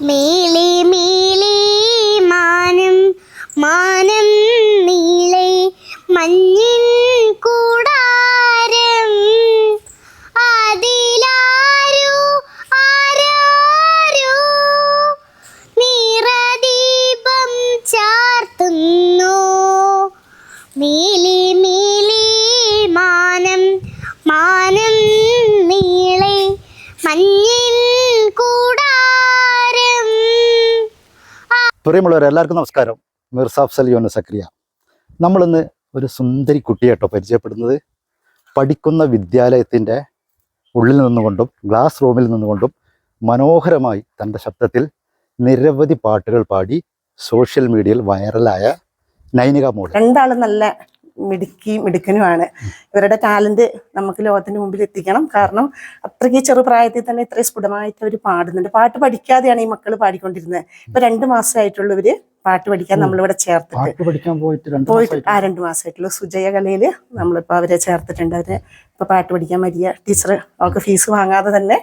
മേലെ മേലെ മാനം മാനം നീളെ മഞ്ഞിൻ കൂടാരം. അതിലാരോ ആരാരോ? നിറദീപം ചാർത്തുന്നു. മേലെ മേലെ മാനം മാനം നീളെ മഞ്ഞിൻ പ്രിയമുള്ളവർ എല്ലാവർക്കും നമസ്കാരം. മിർസാഫ് സലിയോന സക്രിയ നമ്മളിന്ന് ഒരു സുന്ദരി കുട്ടിയെട്ടോ പരിചയപ്പെടുന്നത് പഠിക്കുന്ന വിദ്യാലയത്തിന്റെ ഉള്ളിൽ നിന്നുകൊണ്ടും ഗ്ലാസ് റൂമിൽ നിന്നുകൊണ്ടും മനോഹരമായി തന്റെ ശബ്ദത്തിൽ നിരവധി പാട്ടുകൾ പാടി സോഷ്യൽ മീഡിയയിൽ വൈറലായ നൈനിക മോൾ. രണ്ടാളും നല്ല മിടുക്കി മിടുക്കനുമാണ്. ഇവരുടെ ടാലന്റ് നമുക്ക് ലോകത്തിന്റെ മുമ്പിൽ എത്തിക്കണം. കാരണം അത്രയ്ക്ക് ചെറുപ്രായത്തിൽ തന്നെ ഇത്രയും സ്ഫുടമായിട്ട് അവർ പാടുന്നുണ്ട്. പാട്ട് പഠിക്കാതെയാണ് ഈ മക്കൾ പാടിക്കൊണ്ടിരുന്നത്. ഇപ്പൊ രണ്ട് മാസമായിട്ടുള്ളവര് പാട്ട് പഠിക്കാൻ നമ്മളിവിടെ ചേർത്തിട്ട്. പാട്ട് പഠിക്കാൻ പോയിട്ട് ആ രണ്ട് മാസമായിട്ടുള്ള. സുജയ കലയിൽ നമ്മളിപ്പോ അവരെ ചേർത്തിട്ടുണ്ട്. അവരെ ഇപ്പൊ പാട്ട് പഠിക്കാൻ മരിയ ടീച്ചർ അവൾക്ക് ഫീസ് വാങ്ങാതെ തന്നെ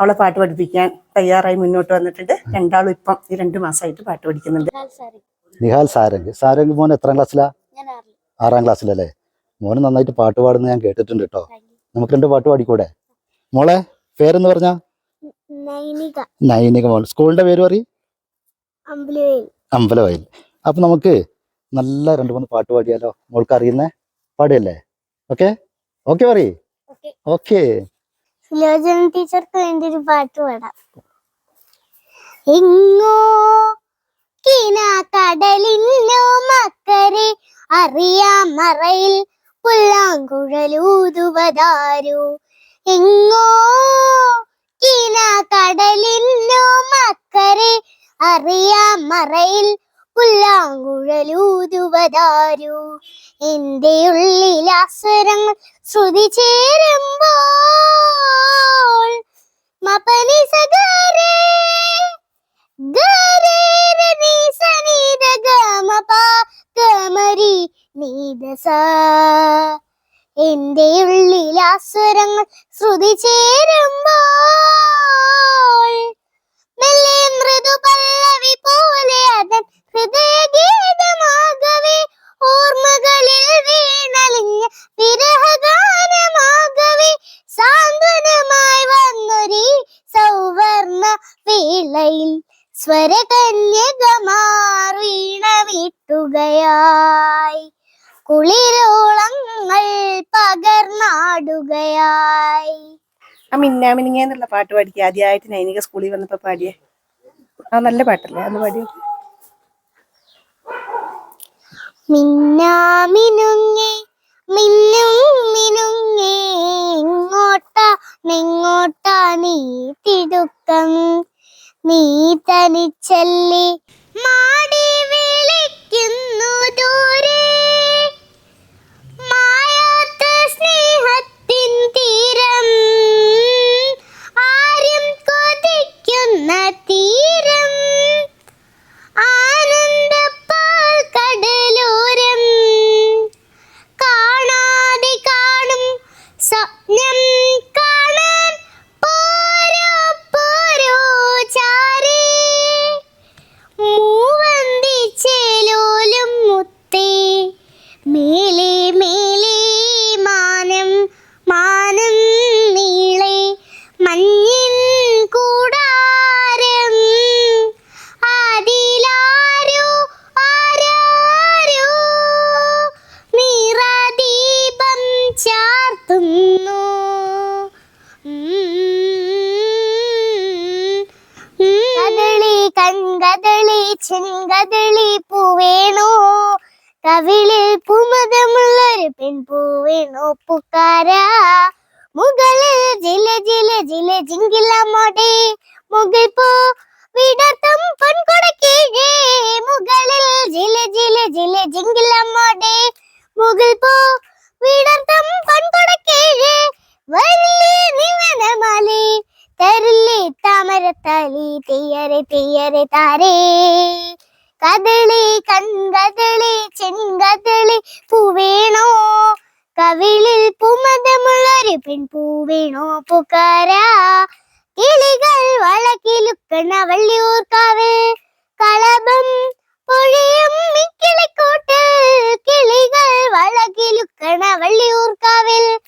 അവളെ പാട്ട് പഠിപ്പിക്കാൻ തയ്യാറായി മുന്നോട്ട് വന്നിട്ടുണ്ട്. രണ്ടാളും ഇപ്പം ഈ രണ്ട് മാസമായിട്ട് പാട്ട് പഠിക്കുന്നുണ്ട്. നിഹാൽ സാരംഗ്. സാരംഗ്. മോൻ എത്രാം ക്ലാസ്സിലാ? ആറാം ക്ലാസ്സിലല്ലേ? മോന് നന്നായിട്ട് പാട്ട് പാടുന്ന ഞാൻ കേട്ടിട്ടുണ്ട് കേട്ടോ നമുക്ക് രണ്ട് പാട്ട് പാടിക്കൂടെ? മോളെ പേരെന്ന് പറഞ്ഞ? നൈനിക. മോൾ. സ്കൂളിന്റെ പേര് പറയും. അമ്പലവയൽ. അപ്പൊ നമുക്ക് നല്ല രണ്ട് മൂന്ന് പാട്ട് പാടിയാലോ. മോൾക്ക് അറിയുന്ന? പാടിയല്ലേ? ഓക്കെ? ഓക്കെ പറ. ഓക്കെ. ടീച്ചർക്ക് വേണ്ടി ഒരു പാട്ട് പാടാം. എങ്ങോ കിന അറിയാം മറയിൽ പുല്ലാങ്കുഴലൂതുവതാരു. എങ്ങോ കിന കടലിന്നോ മക്കരെ അറിയാം മറയിൽ പുല്ലാങ്കുഴലൂതുവതാരു. എന്റെ ഉള്ളിൽ ശ്രുതി ചേരുമ്പോൾ മപനി സഗരേ നീദസ എന്റെ ഉള്ളിൽ അസുരങ്ങൾ ശ്രുതി ചേരുമ്പോൾ പല്ലവി പോലെ അതൻ ഹൃദയഗീതമാകവേ. ഓർമ്മകളിൽ വീണലിഞ്ഞ വിരഹഗാനമാകവേ. സാന്ത്വനമായി വന്നൊരീ സൗവർണ വേളയിൽ സ്വരകന്യകമാർ വീണ വീട്ടുകയായി. കുളിരോളങ്ങൾ പകർന്നാടുകയായി. ആ മിന്നാ മിനിങ്ങ എന്നുള്ള പാട്ട് പാടിക്കുക ആദ്യമായിട്ട് നൈനിക സ്കൂളിൽ വന്നപ്പോ പാടിയേ. ആ നല്ല പാട്ടല്ലേ? അന്ന് പാടിയ. മിന്നാമിനുങ്ങേ മിന്നും മിനുങ്ങേ ഇങ്ങോട്ടാ നിങ്ങോട്ടാ നീ തിടുക്കം. നീ തനിച്ചല്ലേ മാടി വിളിക്കുന്നു ദൂരെ. സ്നേഹത്തിൻ തീരം. पुकारा। मुगल ज़िले ज़िले ज़िले जिंगला मोड़ी मुगल पो കിളികൾ വളക്കിലുക്കണ വള്ളിയൂർക്കാവ്. കളഭം പൊഴിയും മിക്കിളിക്കൂട്ട് കിളികൾ വളകിലുക്കണ വള്ളിയൂർക്കാവിൽ.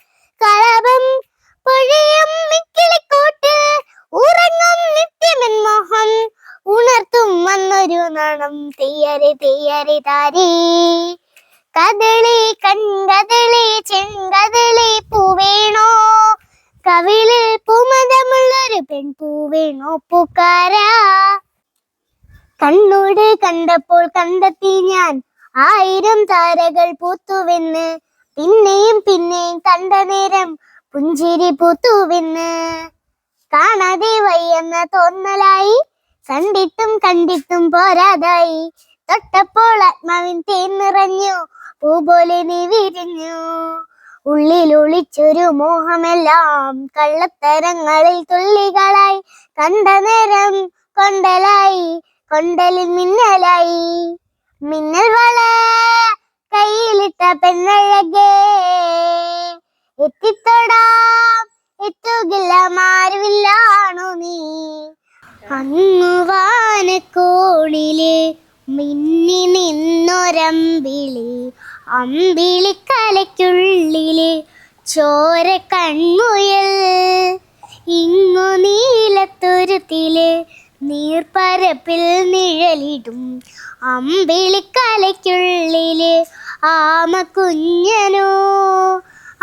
കളഭം പൊഴിയും മിക്കിളിക്കൂട്ട് ഉറങ്ങും നിത്യമെൻ മോഹം. ഉണർത്തും വന്നൊരു നാണം. തെയ്യറി തെയ്യറി താരി. കദളി കൺകദളി ചെങ്കദളി പൂക്കാരാ. കണ്ണോട് കണ്ടപ്പോൾ കണ്ടെത്തി ഞാൻ. ആയിരം താരകൾ പൂത്തുവെന്ന്. പിന്നെയും പിന്നെയും കണ്ട നേരം പുഞ്ചിരി പൂത്തുവെന്ന്. കാണാതെ വയ്യെന്ന തോന്നലായി. കണ്ടിട്ടും കണ്ടിട്ടും പോരാതായി. തൊട്ടപ്പോൾ ആത്മാവിൻ തേൻ നിറഞ്ഞു. പൂ പോലെ നീ വിരിഞ്ഞു. ഉള്ളിൽ ഒളിച്ചൊരു മോഹമെല്ലാം കള്ളത്തരങ്ങളിൽ തുള്ളികളായി കണ്ട നേരം കൊണ്ടലായി കൊണ്ടലിൽ മിന്നലായി. മിന്നൽ വള കയ്യിലിട്ട പെണ്ണഴകേ. എത്തിത്തൊടാം എത്തുകില്ല മാരുവില്ലാണു നീ. അങ്ങു വാനക്കോണിലെ മിന്നി നിന്നൊരമ്പിളി അമ്പിളിക്കലയ്ക്കുള്ളിൽ ചോര കൺമുയൽ ഇങ്ങു നീലത്തുരുത്തിലെ നീർപ്പരപ്പിൽ നിഴലിടും. അമ്പിളിക്കലയ്ക്കുള്ളിലെ ആമ കുഞ്ഞനോ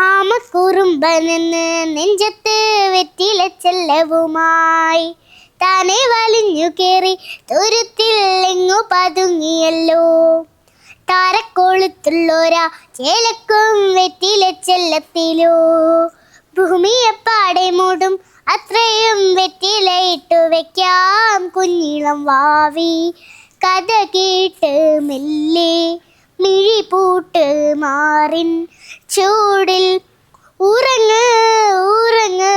ആമ കുറുമ്പനെന്ന് നെഞ്ചത്ത് വെറ്റില ചെല്ലവുമായി. താനെ വലിഞ്ഞു കേറി തുരുത്തിൽ എങ്ങു പതുങ്ങിയല്ലോ. താരക്കൊളുത്തുള്ളോരാ. ചേലക്കും വെറ്റില ചെല്ലത്തിലോ. ഭൂമിയെപ്പാടെ മൂടും അത്രയും വെറ്റിലയിട്ടു വെക്കാം കുഞ്ഞിളം വാവി. കഥ കേട്ട് മെല്ലെ മിഴി പൂട്ട് മാറിൻ. ചൂടിൽ ഉറങ്ങ് ഉറങ്ങ്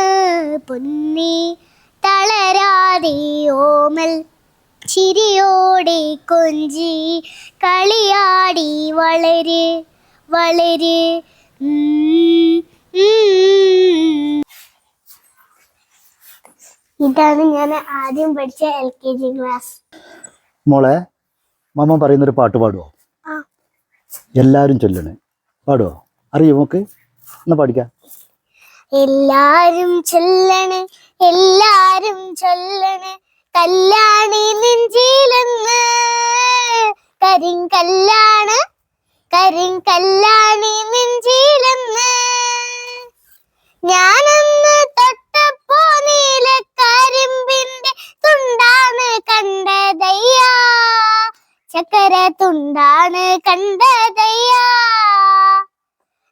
പൊന്നി. ചിരിയോടെ കൊഞ്ചി കളിയാടി വളര് വളര്. ഇതാണ് ഞാൻ ആദ്യം പഠിച്ച എൽ കെ ജി ക്ലാസ്. മോളെ മമ്മ പറയുന്നൊരു പാട്ട് പാടുവോ? എല്ലാരും ചൊല്ലണേ. പാടുവോ? അറിയോ മോക്ക്? എന്നാ പാടിക്കാം. എല്ലാരും ചൊല്ലണേ എല്ലാരും ചൊല്ലണ്. കല്യാണി നെഞ്ചിലെന്ന് കരിങ്കല്ലാണ് കരിങ്കല്യാണി നെഞ്ചിലെന്ന് ഞാനന്ന് തൊട്ടപ്പോ നീല കരിമ്പിന്റെ തുണ്ടാണ് കണ്ടതയ്യാ. ചക്കര തുണ്ടാണ് കണ്ടതയ്യാ.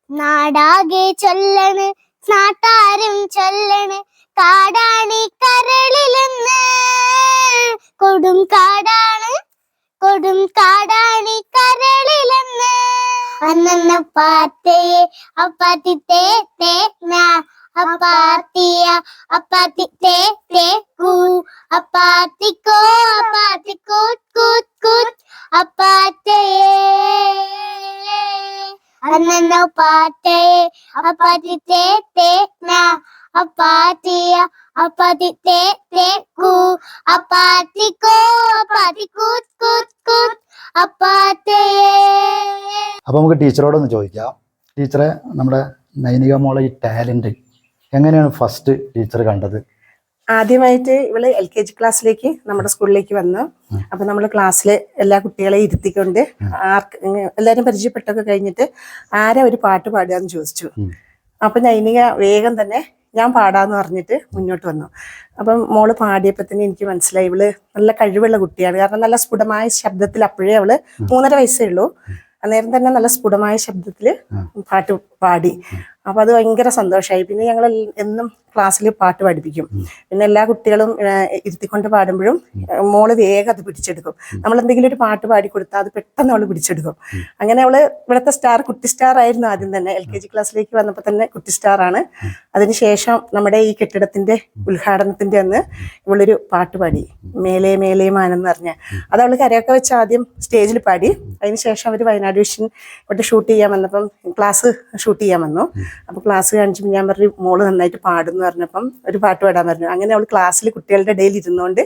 നാടാകെ ചൊല്ലണ് നാട്ടാരും ചൊല്ലണ് കാടാണി കരളിലെന്ന് കൊടും കാടാണ് കൊടും കാടാണ് കരളിലെന്ന്. അന്നന്ന പാത്തേ അപ്പാത്തി തേ തേ അപ്പാത്തിയ അപ്പാത്തി തേ തേ കൂ. അപ്പാത്തിക്കോ അപ്പാത്തി കൂത്ത് അന്നന്ന പാത്തേ അപ്പാത്തി തേ തേ അപ്പാത്തിയ അപ്പാത്തി തേ തേ കൂ അപ്പാത്തിക്കോ അപ്പാത്തി കൂത്ത് കൂത്ത് കൂത്ത് അപ്പാത്തയെ. അപ്പോൾ നമുക്ക് ടീച്ചറോടൊന്ന് ചോദിക്കാം. ടീച്ചറെ നമ്മുടെ നൈനിക മോളെ ഈ ടാലന്റ് എങ്ങനെയാണ് ഫസ്റ്റ് ടീച്ചർ കണ്ടത്? ആദ്യമായിട്ട് ഇവൾ എൽ കെ ജി ക്ലാസ്സിലേക്ക് നമ്മുടെ സ്കൂളിലേക്ക് വന്നു. അപ്പൊ നമ്മൾ ക്ലാസ്സിൽ എല്ലാ കുട്ടികളെ ഇരുത്തിക്കൊണ്ട് ആർക്ക് എല്ലാവരും പരിചയപ്പെട്ടൊക്കെ കഴിഞ്ഞിട്ട് ആരാ ഒരു പാട്ട് പാടുക എന്ന് ചോദിച്ചു. അപ്പൊ നൈനിക വേഗം തന്നെ ഞാൻ പാടാന്ന് പറഞ്ഞിട്ട് മുന്നോട്ട് വന്നു. അപ്പം മോൾ പാടിയപ്പോൾ തന്നെ എനിക്ക് മനസ്സിലായി. ഇവൾ നല്ല കഴിവുള്ള കുട്ടിയാണ്. കാരണം നല്ല സ്ഫുടമായ ശബ്ദത്തിൽ അപ്പോഴേ അവൾ മൂന്നര വയസ്സേ ഉള്ളൂ. അന്നേരം തന്നെ നല്ല സ്ഫുടമായ ശബ്ദത്തിൽ പാട്ട് പാടി. അപ്പൊ അത് ഭയങ്കര സന്തോഷമായി പിന്നെ ഞങ്ങൾ എന്നും ക്ലാസ്സിൽ പാട്ട് പഠിപ്പിക്കും. പിന്നെ എല്ലാ കുട്ടികളും ഇരുത്തിക്കൊണ്ട് പാടുമ്പോഴും മോൾ വേഗം അത് പിടിച്ചെടുക്കും. നമ്മൾ എന്തെങ്കിലും ഒരു പാട്ട് പാടി കൊടുത്താൽ അത് പെട്ടെന്ന് അവൾ പിടിച്ചെടുക്കും. അങ്ങനെ അവൾ ഇവിടുത്തെ സ്റ്റാർ കുട്ടി സ്റ്റാർ ആയിരുന്നു ആദ്യം തന്നെ. എൽ കെ ജി ക്ലാസ്സിലേക്ക് വന്നപ്പോൾ തന്നെ കുട്ടി സ്റ്റാർ ആണ്. അതിനുശേഷം നമ്മുടെ ഈ കെട്ടിടത്തിന്റെ ഉദ്ഘാടനത്തിന്റെ അന്ന് ഇവളൊരു പാട്ട് പാടി. മേലെ മേലെ മാനെന്ന് പറഞ്ഞ. അത് അവൾ കരയൊക്കെ വെച്ച് ആദ്യം സ്റ്റേജിൽ പാടി. അതിനുശേഷം അവർ വയനാട് വിഷൻ ഇവിടെ ഷൂട്ട് ചെയ്യാൻ വന്നപ്പം ക്ലാസ് ഷൂട്ട് ചെയ്യാൻ വന്നു. അപ്പൊ ക്ലാസ് കാണിച്ചപ്പോൾ ഞാൻ പറഞ്ഞു മോൾ നന്നായിട്ട് പാടുന്നു പറഞ്ഞപ്പം ഒരു പാട്ട് പാടാൻ പറഞ്ഞു. അങ്ങനെ അവൾ ക്ലാസ്സിൽ കുട്ടികളുടെ ഇടയിൽ ഇരുന്നുകൊണ്ട്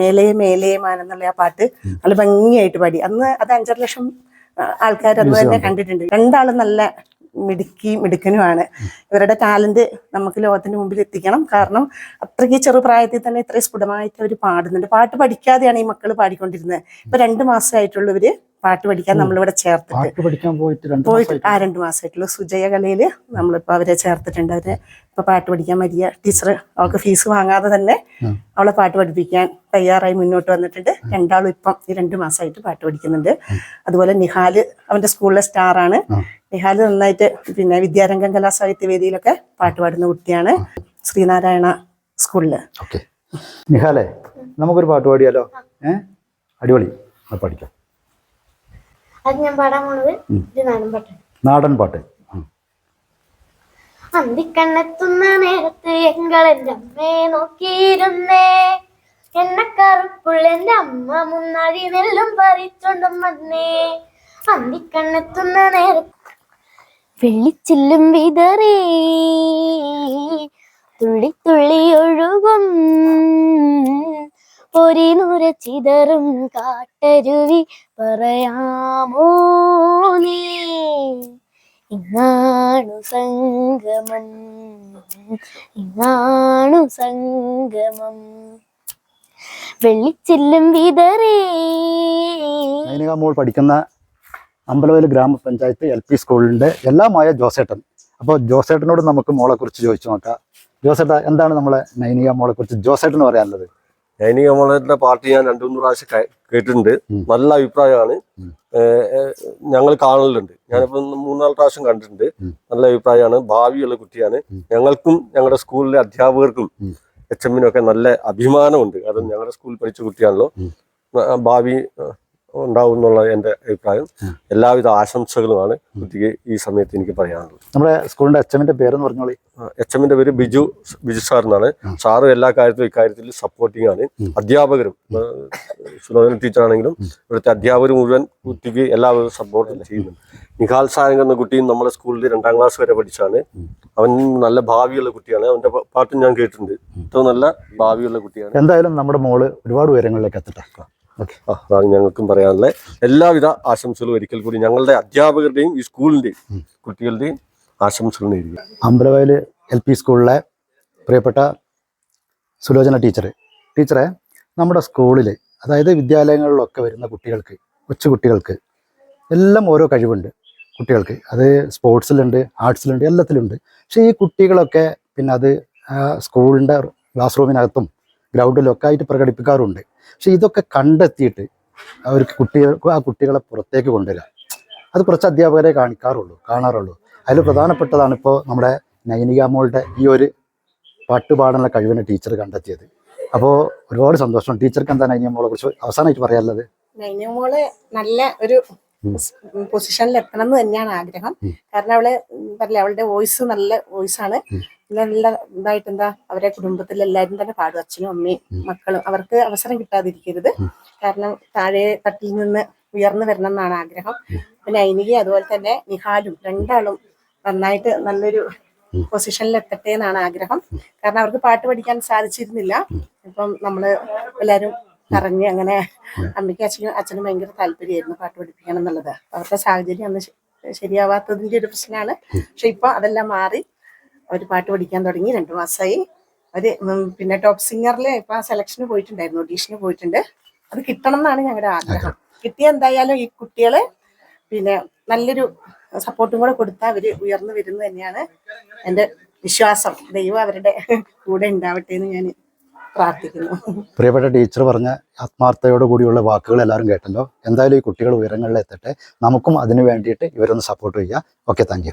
മേലേ മേലേ മാനെന്നുള്ള ആ പാട്ട് നല്ല ഭംഗിയായിട്ട് പാടി. അന്ന് അത് അഞ്ചര ലക്ഷം ആൾക്കാർ അന്ന് തന്നെ കണ്ടിട്ടുണ്ട്. രണ്ടാളും നല്ല മിടുക്കി മിടുക്കനുമാണ്. ഇവരുടെ ടാലന്റ് നമുക്ക് ലോകത്തിന്റെ മുമ്പിൽ എത്തിക്കണം. കാരണം അത്രയ്ക്ക് ചെറുപ്രായത്തിൽ തന്നെ ഇത്രയും സ്ഫുടമായിട്ട് അവർ പാടുന്നുണ്ട്. പാട്ട് പഠിക്കാതെയാണ് ഈ മക്കൾ പാടിക്കൊണ്ടിരുന്നത്. ഇപ്പൊ രണ്ട് മാസമായിട്ടുള്ളൂ ഇവർ പാട്ട് പഠിക്കാൻ നമ്മളിവിടെ ചേർത്തിട്ട്. പോയിട്ട് ആ രണ്ട് മാസമായിട്ടുള്ളൂ. സുജയ കലയിൽ നമ്മളിപ്പോ അവരെ ചേർത്തിട്ടുണ്ട്. അവരെ ഇപ്പൊ പാട്ട് പഠിക്കാൻ മരിയ ടീച്ചർ അവൾക്ക് ഫീസ് വാങ്ങാതെ തന്നെ അവളെ പാട്ട് പഠിപ്പിക്കാൻ തയ്യാറായി മുന്നോട്ട് വന്നിട്ടുണ്ട്. രണ്ടാളും ഇപ്പം ഈ രണ്ട് മാസമായിട്ട് പാട്ട് പഠിക്കുന്നുണ്ട്. അതുപോലെ നിഹാൽ അവന്റെ സ്കൂളിലെ സ്റ്റാർ ആണ് ഉം. നിഹാൽ നന്നായിട്ട് പിന്നെ വിദ്യാരംഗം കലാസാഹിത്യ വേദിയിലൊക്കെ പാട്ട് പാടുന്ന കുട്ടിയാണ് ശ്രീനാരായണ സ്കൂളിൽ. നിഹാലെ നമുക്കൊരു പാട്ട് പാടിയാലോ? ഏഹ് അടിപൊളി. പഠിക്കാം. അത് ഞാൻ പാടാൻ പോണത് ഇത് നാടൻ പാട്ടാണ് നാടൻ പാട്ട്. അന്തിക്കണ്ണെത്തുന്ന നേരത്ത് എങ്കളെന്റെ അമ്മയെ നോക്കിയിരുന്നേ. എണ്ണക്കറുപ്പുള്ള എന്റെ അമ്മ മുന്നാടി നെല്ലും പറിച്ചോണ്ടും വന്നേ. അന്തിക്കണ്ണെത്തുന്ന നേരത്ത് വെള്ളിച്ചില്ലും വിതറി. തുള്ളി തുള്ളി ഒഴുകും. ഒരു നുര ചിതറും കാട്ടരുവി പറയാമോ നീ? ഇങ്ങാണു സംഗമം ഇങ്ങാണു സംഗമം. വെള്ളിച്ചില്ലും വിതറേ. മോൾ പഠിക്കുന്ന അമ്പലവയൽ ഗ്രാമപഞ്ചായത്ത് എൽ പി സ്കൂളിന്റെ എല്ലാമായ ജോസേട്ടൻ. അപ്പോൾ ജോസേട്ടനോട് നമുക്ക് മോളെ കുറിച്ച് ചോദിച്ചു നോക്കാം. ജോസേട്ട എന്താണ് നമ്മളെ നൈനിക മോളെ കുറിച്ച് ജോസേട്ടൻ പറയാനുള്ളത്? നൈനിക മോളത്തിന്റെ പാട്ട് ഞാൻ രണ്ടു മൂന്ന് പ്രാവശ്യം കേട്ടിട്ടുണ്ട്. നല്ല അഭിപ്രായമാണ്. ഞങ്ങൾ കാണലുണ്ട് ഞാനിപ്പോ മൂന്നാൽ പ്രാവശ്യം കണ്ടിട്ടുണ്ട്. നല്ല അഭിപ്രായമാണ് ഭാവിയുള്ള കുട്ടിയാണ്. ഞങ്ങൾക്കും ഞങ്ങളുടെ സ്കൂളിലെ അധ്യാപകർക്കും. എച്ച് എമ്മിനും ഒക്കെ നല്ല അഭിമാനമുണ്ട് കാരണം ഞങ്ങളുടെ സ്കൂളിൽ പഠിച്ച കുട്ടിയാണല്ലോ ഭാവി ഉണ്ടാവും എന്നുള്ള എന്റെ അഭിപ്രായം. എല്ലാവിധ ആശംസകളുമാണ് കുട്ടിക്ക് ഈ സമയത്ത് എനിക്ക് പറയാനുള്ളത്. നമ്മുടെ സ്കൂളിന്റെ എച്ചമ്മിന്റെ പേരെന്ന് പറഞ്ഞോളി. എച്ച് എമ്മിന്റെ പേര് ബിജു ബിജു സാർ എന്നാണ്. സാറ് എല്ലാ കാര്യത്തിലും ഇക്കാര്യത്തിൽ സപ്പോർട്ടിംഗ് ആണ്. അധ്യാപകരും സുലോചന ഉം. ഇവിടുത്തെ അധ്യാപകർ മുഴുവൻ കുട്ടിക്ക് എല്ലാവരും സപ്പോർട്ടും ചെയ്യുന്നുണ്ട്. നിഹാൽ സായങ് എന്ന കുട്ടിയും നമ്മുടെ സ്കൂളിൽ രണ്ടാം ക്ലാസ് വരെ പഠിച്ചാണ്. അവൻ നല്ല ഭാവിയുള്ള കുട്ടിയാണ്. അവന്റെ പാട്ടും ഞാൻ കേട്ടിട്ടുണ്ട്. ഏറ്റവും നല്ല ഭാവിയുള്ള കുട്ടിയാണ്. എന്തായാലും നമ്മുടെ മോൾ ഒരുപാട് ഉയരങ്ങളിലേക്ക് എത്തട്ടെ. ആ, അതാണ് ഞങ്ങൾക്കും പറയാനുള്ള എല്ലാവിധ ആശംസകളും ഒരിക്കൽ കൂടി ഞങ്ങളുടെ അധ്യാപകരുടെയും ഈ സ്കൂളിന്റെയും. കുട്ടികളുടെയും ആശംസകൾ നേരുക. അമ്പലവയൽ എൽ പി സ്കൂളിലെ പ്രിയപ്പെട്ട സുലോചന ടീച്ചർ ടീച്ചറെ നമ്മുടെ സ്കൂളിൽ അതായത് വിദ്യാലയങ്ങളിലൊക്കെ വരുന്ന കുട്ടികൾക്ക് കൊച്ചു കുട്ടികൾക്ക് എല്ലാം ഓരോ കഴിവുണ്ട് കുട്ടികൾക്ക്. അത് സ്പോർട്സിലുണ്ട് ആർട്സിലുണ്ട് എല്ലാത്തിലുണ്ട്. പക്ഷേ ഈ കുട്ടികളൊക്കെ പിന്നെ അത് സ്കൂളിന്റെ ക്ലാസ് റൂമിനകത്തും ഗ്രൗണ്ടിലും ഒക്കെ ആയിട്ട് പ്രകടിപ്പിക്കാറുണ്ട്. പക്ഷെ ഇതൊക്കെ കണ്ടെത്തിയിട്ട് അവർക്ക് കുട്ടികൾക്ക് ആ കുട്ടികളെ പുറത്തേക്ക് കൊണ്ടുവരിക. അത് കുറച്ച് അധ്യാപകരെ കാണിക്കാറുള്ളൂ കാണാറുള്ളൂ. അതിൽ പ്രധാനപ്പെട്ടതാണ് ഇപ്പോൾ നമ്മുടെ നൈനിക മോളുടെ ഈ ഒരു പാട്ടുപാടാനുള്ള കഴിവിനെ ടീച്ചർ കണ്ടെത്തിയത്. അപ്പോൾ ഒരുപാട് സന്തോഷം. ടീച്ചർക്ക് എന്താ നൈനിയ മോളെ കുറിച്ച് അവസാനമായിട്ട് പറയാനുള്ളത്? നൈനമോൾ നല്ല ഒരു പൊസിഷനിൽ എത്തണം എന്ന് തന്നെയാണ് ആഗ്രഹം. കാരണം അവൾ പറഞ്ഞ അവളുടെ വോയിസ് നല്ല വോയിസ് ആണ് നല്ല ഇതായിട്ട് എന്താ അവരെ കുടുംബത്തിൽ എല്ലാവരും തന്നെ പാടും. അച്ഛനും അമ്മയും. മക്കളും. അവർക്ക് അവസരം കിട്ടാതിരിക്കരുത്. കാരണം താഴെ തട്ടിൽ നിന്ന് ഉയർന്നു വരണം എന്നാണ് ആഗ്രഹം പിന്നെ ഐനിക അതുപോലെ തന്നെ നിഹാലും രണ്ടാളും നന്നായിട്ട് നല്ലൊരു പൊസിഷനിൽ എത്തട്ടെ എന്നാണ് ആഗ്രഹം. കാരണം അവർക്ക് പാട്ട് പഠിക്കാൻ സാധിച്ചിരുന്നില്ല. ഇപ്പം നമ്മൾ എല്ലാരും പറഞ്ഞ് അങ്ങനെ അമ്മയ്ക്ക് അച്ഛനും അച്ഛനും ഭയങ്കര താല്പര്യമായിരുന്നു പാട്ട് പഠിപ്പിക്കണം എന്നുള്ളത്. അവരുടെ സാഹചര്യം അന്ന് ശരിയാവാത്തതിന്റെ ഒരു പ്രശ്നമാണ്. പക്ഷെ ഇപ്പൊ അതെല്ലാം മാറി. അവർ പാട്ട് പഠിക്കാൻ തുടങ്ങി രണ്ട് മാസമായി അവർ പിന്നെ ടോപ്പ് സിംഗറിൽ ഇപ്പൊ സെലക്ഷന് പോയിട്ടുണ്ടായിരുന്നു ഓഡീഷന് പോയിട്ടുണ്ട്. അത് കിട്ടണം എന്നാണ് ഞങ്ങളുടെ ആഗ്രഹം. കിട്ടിയ എന്തായാലും ഈ കുട്ടികൾ പിന്നെ നല്ലൊരു സപ്പോർട്ടും കൂടെ കൊടുത്താൽ അവർ ഉയർന്നു വരുന്നു തന്നെയാണ് എന്റെ വിശ്വാസം. ദൈവം അവരുടെ കൂടെ ഉണ്ടാവട്ടെ എന്ന് ഞാൻ പ്രാർത്ഥിക്കുന്നു. പ്രിയപ്പെട്ട ടീച്ചർ പറഞ്ഞ ആത്മാർത്ഥയോട് കൂടിയുള്ള വാക്കുകൾ എല്ലാവരും കേട്ടല്ലോ. എന്തായാലും ഈ കുട്ടികൾ ഉയരങ്ങളിൽ എത്തട്ടെ. നമുക്കും അതിനു വേണ്ടിയിട്ട് ഇവരൊന്ന് സപ്പോർട്ട് ചെയ്യുക ഓക്കെ താങ്ക്